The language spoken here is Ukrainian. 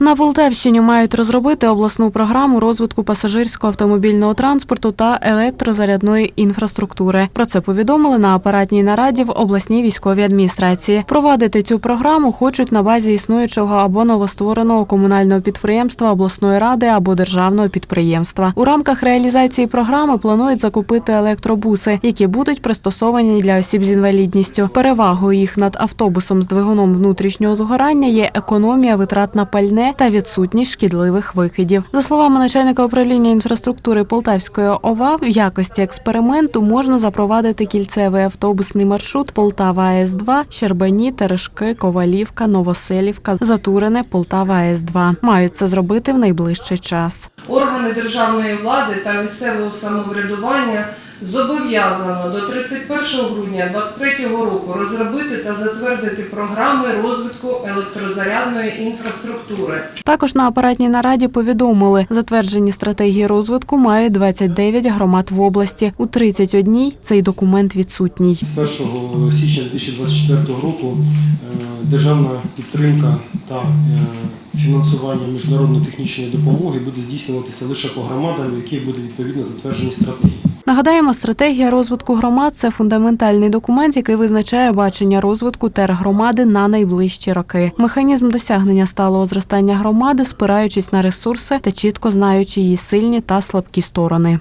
На Полтавщині мають розробити обласну програму розвитку пасажирського автомобільного транспорту та електрозарядної інфраструктури. Про це повідомили на апаратній нараді в обласній військовій адміністрації. Провадити цю програму хочуть на базі існуючого або новоствореного комунального підприємства обласної ради або державного підприємства. У рамках реалізації програми планують закупити електробуси, які будуть пристосовані для осіб з інвалідністю. Перевагою їх над автобусом з двигуном внутрішнього згорання є економія витрат на пальне та відсутність шкідливих викидів. За словами начальника управління інфраструктури Полтавської ОВА, в якості експерименту можна запровадити кільцевий автобусний маршрут Полтава АЕС-2, Щербані, Терешки, Ковалівка, Новоселівка, Затурене, Полтава АЕС-2. Мають це зробити в найближчий час. Органи державної влади та місцевого самоврядування зобов'язано до 31 грудня 2023 року розробити та затвердити програми розвитку електрозарядної інфраструктури. Також на апаратній нараді повідомили, затверджені стратегії розвитку мають 29 громад в області. У 31 цей документ відсутній. З 1 січня 2024 року е, державна підтримка та е, фінансування міжнародної технічної допомоги буде здійснюватися лише по громадам, в яких буде відповідно затверджені стратегії. Нагадаємо, стратегія розвитку громад це фундаментальний документ, який визначає бачення розвитку тергромади на найближчі роки. Механізм досягнення сталого зростання громади, спираючись на ресурси та чітко знаючи її сильні та слабкі сторони.